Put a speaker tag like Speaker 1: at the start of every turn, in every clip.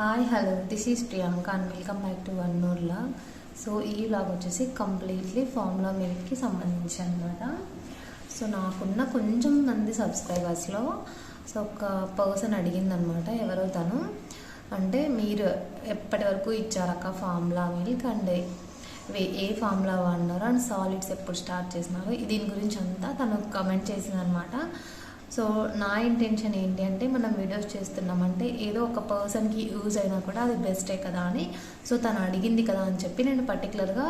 Speaker 1: Hi hello this is Priyanka and welcome back to one more vlog so ఈ log వచ్చేసి completely formula మిల్క్కి సంబంధించి అనమాట so నాకున్న కొంచెం మంది సబ్స్క్రైబర్స్లో సో ఒక పర్సన్ అడిగిందనమాట ఎవరో తను. అంటే మీరు ఎప్పటి వరకు ఇచ్చారక్క ఫార్ములా మిల్క్ అండ్ ఏ ఫార్ములా వాడినారు అండ్ సాలిడ్స్ ఎప్పుడు స్టార్ట్ చేసినారు? దీని గురించి అంతా తను కమెంట్ చేసిందనమాట సో నా ఇంటెన్షన్ ఏంటి అంటే మనం వీడియోస్ చేస్తున్నామంటే ఏదో ఒక పర్సన్కి యూజ్ అయినా కూడా అది బెస్టే కదా అని. సో తను అడిగింది కదా అని చెప్పి నేను పర్టికులర్గా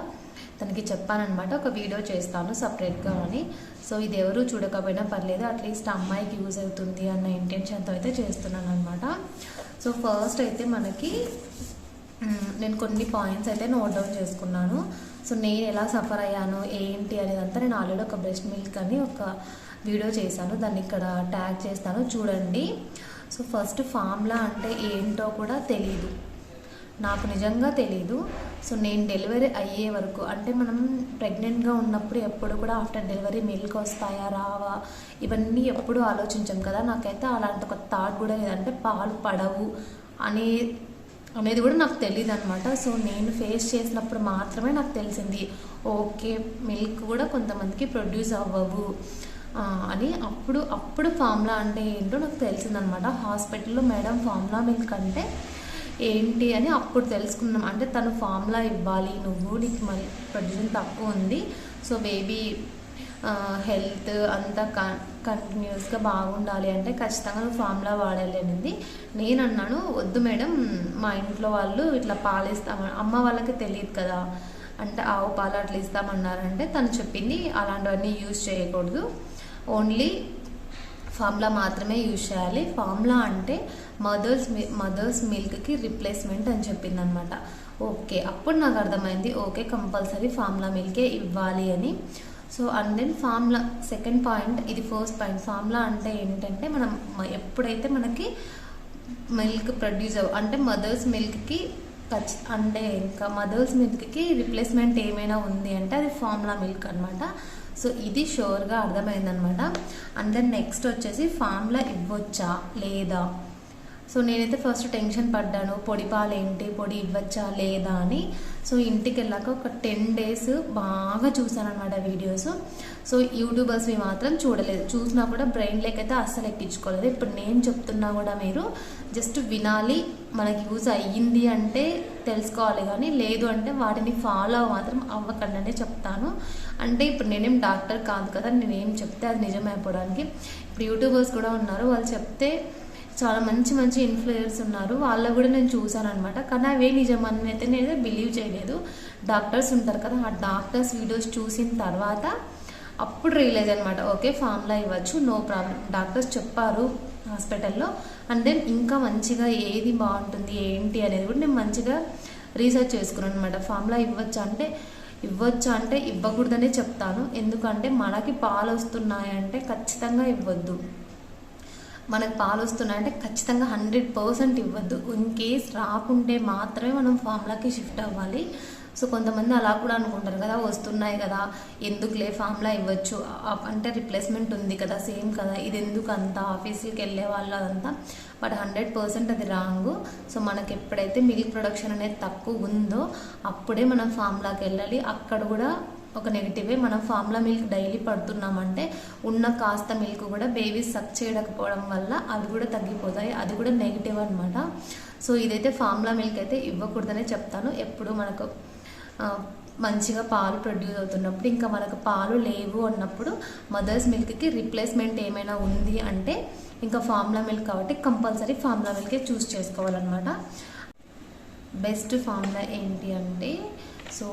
Speaker 1: తనకి చెప్పానమాట ఒక వీడియో చేస్తాను సపరేట్గా అని. సో ఇది ఎవరు చూడకపోయినా పర్లేదు అట్లీస్ట్ అమ్మాయికి యూజ్ అవుతుంది అన్న ఇంటెన్షన్తో అయితే చేస్తున్నాను అనమాట సో ఫస్ట్ అయితే మనకి నేను కొన్ని పాయింట్స్ అయితే నోట్ డౌన్ చేసుకున్నాను. సో నేను ఎలా సఫర్ అయ్యాను ఏంటి అనేదంతా నేను ఆల్రెడీ ఒక బ్రెస్ట్ మిల్క్ అని ఒక వీడియో చేశాను. దాన్ని ఇక్కడ ట్యాగ్ చేస్తాను. చూడండి. సో ఫస్ట్ ఫార్ములా అంటే ఏంటో కూడా తెలీదు. నాకు నిజంగా తెలీదు. సో నేను డెలివరీ అయ్యే వరకు అంటే మనం ప్రెగ్నెంట్గా ఉన్నప్పుడు ఎప్పుడు కూడా ఆఫ్టర్ డెలివరీ మిల్క్ వస్తాయా రావా ఇవన్నీ ఎప్పుడూ ఆలోచించాం కదా. నాకైతే అలాంటి ఒక థాట్ కూడా లేదంటే పాలు పడవు అనే అనేది కూడా నాకు తెలియదు అనమాట సో నేను ఫేస్ చేసినప్పుడు మాత్రమే నాకు తెలిసింది ఓకే మిల్క్ కూడా కొంతమందికి ప్రొడ్యూస్ అవ్వవు. అని అప్పుడు అప్పుడు ఫార్ములా అంటే ఏంటో నాకు తెలిసిందనమాట హాస్పిటల్లో మేడం ఫార్ములా మిల్క్ అంటే ఏంటి అని అప్పుడు తెలుసుకున్నాం. అంటే తను ఫార్ములా ఇవ్వాలి నువ్వు నీకు మరి ప్రొడ్యూషన్ తక్కువ ఉంది సో బేబీ హెల్త్ అంతా కంటిన్యూస్గా బాగుండాలి అంటే ఖచ్చితంగా నువ్వు ఫార్ములా వాడాలనింది నేను అన్నాను వద్దు మేడం మా ఇంట్లో వాళ్ళు ఇట్లా పాలు అమ్మ వాళ్ళకి తెలియదు కదా. అంటే ఆవు పాలు అట్లా ఇస్తామన్నారంటే తను చెప్పింది అలాంటివన్నీ యూజ్ చేయకూడదు. ఓన్లీ ఫార్ములా మాత్రమే యూజ్ చేయాలి. ఫార్ములా అంటే మదర్స్ మదర్స్ మిల్క్కి రిప్లేస్మెంట్ అని చెప్పింది అనమాట ఓకే అప్పుడు నాకు అర్థమైంది. ఓకే కంపల్సరీ ఫార్ములా మిల్కే ఇవ్వాలి అని. So and then formula second point ఇది ఫస్ట్ పాయింట్. ఫార్ములా అంటే ఏంటంటే మనం ఎప్పుడైతే మనకి మిల్క్ ప్రొడ్యూస్ అవ్వ అంటే మదర్స్ మిల్క్కి ఖచ్చి అంటే ఇంకా మదర్స్ మిల్క్కి రిప్లేస్మెంట్ ఏమైనా ఉంది అంటే అది ఫార్ములా మిల్క్ అనమాట సో ఇది షూర్గా అర్థమైందనమాట. అండ్ దెన్ నెక్స్ట్ వచ్చేసి ఫామ్లా ఇవ్వచ్చా? లేదా? సో నేనైతే ఫస్ట్ టెన్షన్ పడ్డాను. పొడి పాలు ఏంటి పొడి ఇవ్వచ్చా? లేదా అని. సో ఇంటికి వెళ్ళాక ఒక టెన్ డేస్ బాగా చూసాను అనమాట వీడియోస్ సో యూట్యూబర్స్వి మాత్రం చూడలేదు. చూసినా కూడా బ్రెయిన్ అయితే అస్సలు ఎక్కించుకోలేదు. ఇప్పుడు నేను చెప్తున్నా కూడా మీరు జస్ట్ వినాలి. మనకి యూజ్ అయ్యింది అంటే తెలుసుకోవాలి కానీ లేదు అంటే వాటిని ఫాలో మాత్రం అవ్వకండి చెప్తాను. అంటే ఇప్పుడు నేనేం డాక్టర్ కాదు కదా నేనేం చెప్తే అది నిజమైపోవడానికి. ఇప్పుడు యూట్యూబర్స్ కూడా ఉన్నారు వాళ్ళు చెప్తే చాలా మంచి మంచి ఇన్ఫ్లుయర్స్ ఉన్నారు. వాళ్ళ కూడా నేను చూశాను అనమాట కానీ అవే నిజమని అయితే నేను బిలీవ్ చేయలేదు. డాక్టర్స్ ఉంటారు కదా ఆ డాక్టర్స్ వీడియోస్ చూసిన తర్వాత అప్పుడు రియలైజ్ అనమాట ఓకే ఫార్ములా ఇవ్వచ్చు నో ప్రాబ్లం డాక్టర్స్ చెప్పారు హాస్పిటల్లో అండ్ దెన్ ఇంకా మంచిగా ఏది బాగుంటుంది ఏంటి అనేది కూడా నేను మంచిగా రీసెర్చ్ చేసుకున్నాను అనమాట ఫామ్లా ఇవ్వచ్చు? అంటే ఇవ్వచ్చా అంటే ఇవ్వకూడదనే చెప్తాను. ఎందుకంటే మనకి పాలు వస్తున్నాయంటే ఖచ్చితంగా ఇవ్వద్దు. మనకు పాలు వస్తున్నాయి అంటే ఖచ్చితంగా హండ్రెడ్ పర్సెంట్ ఇవ్వద్దు. ఇన్ కేస్ రాకుంటే మాత్రమే మనం ఫామ్లాకి షిఫ్ట్ అవ్వాలి. సో కొంతమంది అలా కూడా అనుకుంటారు కదా వస్తున్నాయి కదా ఎందుకులే ఫామ్లా ఇవ్వచ్చు? అంటే రిప్లేస్మెంట్ ఉంది కదా సేమ్ కదా ఇది ఎందుకు అంత? ఆఫీస్కి వెళ్ళే వాళ్ళు అదంతా. బట్ హండ్రెడ్ పర్సెంట్ అది రాంగ్ సో మనకి ఎప్పుడైతే మిల్క్ ప్రొడక్షన్ అనేది తక్కువ ఉందో అప్పుడే మనం ఫామ్లాకి వెళ్ళాలి. అక్కడ కూడా ఒక నెగిటివే మనం ఫార్ములా మిల్క్ డైలీ పడుతున్నామంటే ఉన్న కాస్త మిల్క్ కూడా బేబీస్ సక్ చేయకపోవడం వల్ల అవి కూడా తగ్గిపోతాయి. అది కూడా నెగిటివ్ అనమాట సో ఇదైతే ఫార్ములా మిల్క్ అయితే ఇవ్వకూడదనే చెప్తాను. ఎప్పుడు మనకు మంచిగా పాలు ప్రొడ్యూస్ అవుతున్నప్పుడు ఇంకా మనకు పాలు లేవు అన్నప్పుడు మదర్స్ మిల్క్కి రిప్లేస్మెంట్ ఏమైనా ఉంది అంటే ఇంకా ఫార్ములా మిల్క్ కాబట్టి కంపల్సరీ ఫార్ములా మిల్కే చూస్ చేసుకోవాలన్నమాట. బెస్ట్ ఫార్ములా ఏంటి అంటే సో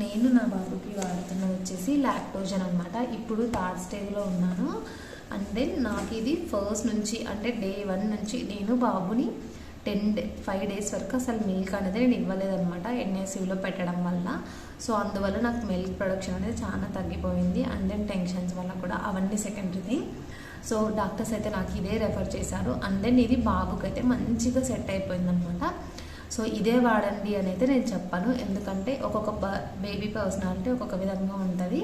Speaker 1: నేను నా బాబుకి వాడుతున్నది వచ్చేసి లాక్టోజన్ అనమాట ఇప్పుడు థర్డ్ స్టేజ్లో ఉన్నాను. అండ్ దెన్ నాకు ఇది ఫస్ట్ నుంచి అంటే డే వన్ నుంచి నేను బాబుని టెన్ డే ఫైవ్ డేస్ వరకు అసలు మిల్క్ అనేది నేను ఇవ్వలేదనమాట ఎన్ఎస్యూలో పెట్టడం వల్ల. సో అందువల్ల నాకు మిల్క్ ప్రొడక్షన్ అనేది చాలా తగ్గిపోయింది. అండ్ దెన్ టెన్షన్స్ వల్ల కూడా అవన్నీ సెకండరీ థింగ్ సో డాక్టర్స్ అయితే నాకు ఇదే రెఫర్ చేశారు. అండ్ దెన్ ఇది బాబుకి అయితే మంచిగా సెట్ అయిపోయిందనమాట సో ఇదే వాడండి అని అయితే నేను చెప్పాను. ఎందుకంటే ఒక్కొక్క బేబీ పర్సనాలిటీ ఒక్కొక్క విధంగా ఉంటుంది.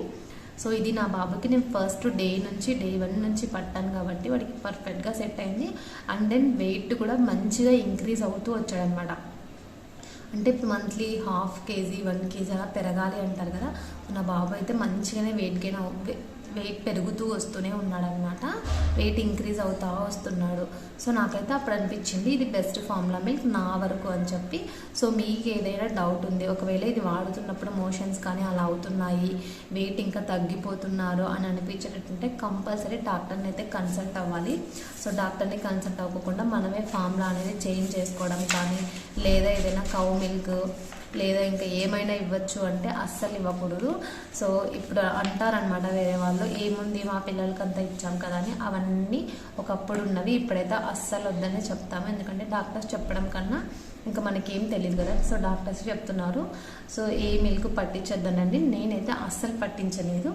Speaker 1: సో ఇది నా బాబుకి నేను ఫస్ట్ డే నుంచి డే వన్ నుంచి పట్టాను కాబట్టి వాడికి పర్ఫెక్ట్గా సెట్ అయింది. అండ్ దెన్ వెయిట్ కూడా మంచిగా ఇంక్రీజ్ అవుతూ వచ్చాడనమాట. అంటే ఇప్పుడు monthly half KG one KG అలా పెరగాలి అంటారు కదా. నా బాబు అయితే మంచిగానే వెయిట్ గెయిన్ వెయిట్ పెరుగుతూ వస్తూనే ఉన్నాడనమాట వెయిట్ ఇంక్రీజ్ అవుతా వస్తున్నాడు. సో నాకైతే అప్పుడు అనిపించింది ఇది బెస్ట్ ఫార్ములా మిల్క్ నా వరకు అని చెప్పి. సో మీకు ఏదైనా డౌట్ ఉంది ఒకవేళ ఇది వాడుతున్నప్పుడు మోషన్స్ కానీ అలా అవుతున్నాయి వెయిట్ ఇంకా తగ్గిపోతున్నారు అని అనిపించేటట్టుంటే కంపల్సరీ డాక్టర్ని అయితే కన్సల్ట్ అవ్వాలి. సో డాక్టర్ని కన్సల్ట్ అవ్వకుండా మనమే ఫార్ములా అనేది చేంజ్ చేసుకోవడం కానీ లేదా ఏదైనా కౌ మిల్క్ లేదా ఇంకా ఏమైనా ఇవ్వచ్చు అంటే అస్సలు ఇవ్వకూడదు. సో ఇప్పుడు అంటారనమాట వేరే వాళ్ళు ఏముంది మా పిల్లలకి అంతా ఇచ్చాం కదా అని. అవన్నీ ఒకప్పుడు ఉన్నవి ఇప్పుడైతే అస్సలు వద్దనే చెప్తాము. ఎందుకంటే డాక్టర్స్ చెప్పడం కన్నా ఇంకా మనకేం తెలియదు కదా. సో డాక్టర్స్ చెప్తున్నారు సో ఏ మిల్క్ పట్టించొద్దనండి. నేనైతే అస్సలు పట్టించలేదు.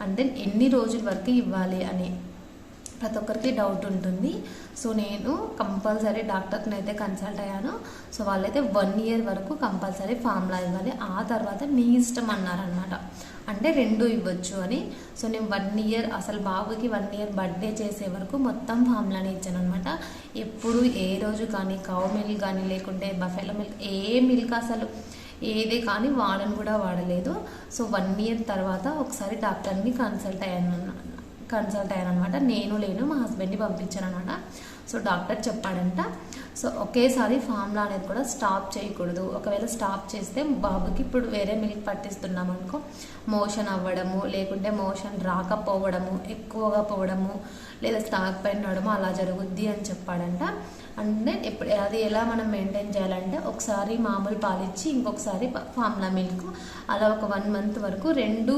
Speaker 1: అండ్ దెన్ ఎన్ని రోజుల వరకు ఇవ్వాలి అని. ప్రతి ఒక్కరికి డౌట్ ఉంటుంది. సో నేను కంపల్సరీ డాక్టర్ని అయితే కన్సల్ట్ అయ్యాను. సో వాళ్ళైతే వన్ ఇయర్ వరకు కంపల్సరీ ఫార్ములా ఇవ్వాలి. ఆ తర్వాత మీ ఇష్టం అన్నారనమాట అంటే రెండు ఇవ్వచ్చు అని. సో నేను వన్ ఇయర్ అసలు బాబుకి వన్ ఇయర్ బర్త్డే చేసే వరకు మొత్తం ఫార్ములాని ఇచ్చాను అనమాట ఎప్పుడు ఏ రోజు కానీ కౌ మిల్క్ కానీ లేకుంటే బఫెలో మిల్క్ ఏ మిల్క్ అసలు. ఏదే కానీ వాడని కూడా వాడలేదు. సో వన్ ఇయర్ తర్వాత ఒకసారి డాక్టర్ని కన్సల్ట్ అయ్యాను కన్సల్ట్ అయ్యాను అనమాట నేను లేను మా హస్బెండ్ని పంపించాను అనమాట సో డాక్టర్ చెప్పాడంట. సో ఒకేసారి ఫార్ములా అనేది కూడా స్టాప్ చేయకూడదు. ఒకవేళ స్టాప్ చేస్తే బాబుకి ఇప్పుడు వేరే మిల్క్ పట్టిస్తున్నాం అనుకో మోషన్ అవ్వడము లేకుంటే మోషన్ రాకపోవడము ఎక్కువగా పోవడము లేదా స్టాక్ పైన పడినడము అలా జరుగుద్ది అని చెప్పాడంట. అంటే ఎప్పుడు అది ఎలా మనం మెయింటైన్ చేయాలంటే ఒకసారి మామూలు పాలిచ్చి ఇంకొకసారి ఫార్ములా మిల్క్ అలా ఒక వన్ మంత్ వరకు రెండు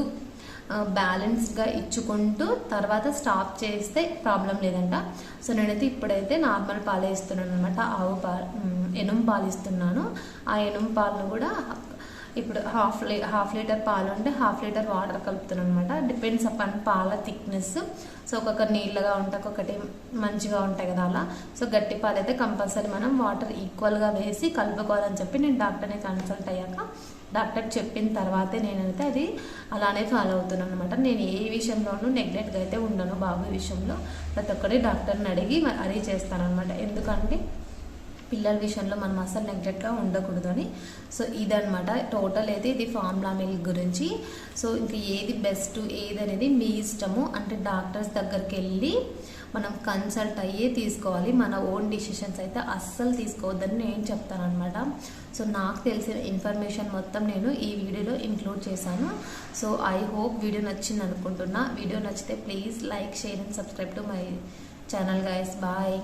Speaker 1: బ్యాలెన్స్గా ఇచ్చుకుంటూ తర్వాత స్టాప్ చేస్తే ప్రాబ్లం లేదంట. సో నేనైతే ఇప్పుడైతే నార్మల్ పాలే ఇస్తున్నాను అనమాట ఆవు పా ఎనుం పాలు ఇస్తున్నాను. ఆ ఎనుం పాలను కూడా ఇప్పుడు హాఫ్ లీ హాఫ్ లీటర్ పాలు ఉంటే హాఫ్ లీటర్ వాటర్ కలుపుతున్నాను అనమాట డిపెండ్స్ అపాన్ పాల థిక్నెస్ సో ఒక్కొక్క నీళ్ళగా ఉంటాయి ఒక్కొక్కటి మంచిగా ఉంటాయి కదా అలా. సో గట్టి పాలు అయితే కంపల్సరీ మనం వాటర్ ఈక్వల్గా వేసి కలుపుకోవాలని చెప్పి నేను డాక్టర్ని కన్సల్ట్ అయ్యాక డాక్టర్ చెప్పిన తర్వాతే నేనైతే అది అలానే ఫాలో అవుతున్నాను అనమాట నేను ఏ విషయంలోనూ నెగ్లెక్ట్గా అయితే ఉండను బాబు విషయంలో. ప్రతి ఒక్కటి డాక్టర్ని అడిగి అడిగి చేస్తానమాట ఎందుకంటే పిల్లల విషయంలో మనం అసలు నెగ్లెక్ట్గా ఉండకూడదు అని. సో ఇదనమాట టోటల్ అయితే ఇది ఫార్ములా మిల్క్ గురించి. సో ఇంకా ఏది బెస్ట్ ఏది అనేది మీ ఇష్టము. అంటే డాక్టర్స్ దగ్గరికి వెళ్ళి మనం కన్సల్ట్ అయ్యే తీసుకోవాలి. మన ఓన్ డిసిషన్స్ అయితే అస్సలు తీసుకోవద్దని నేను చెప్తానమాట సో నాకు తెలిసిన ఇన్ఫర్మేషన్ మొత్తం నేను ఈ వీడియోలో ఇంక్లూడ్ చేశాను. సో ఐ హోప్ వీడియో నచ్చింది అనుకుంటున్నా. వీడియో నచ్చితే please like share and subscribe to my channel guys bye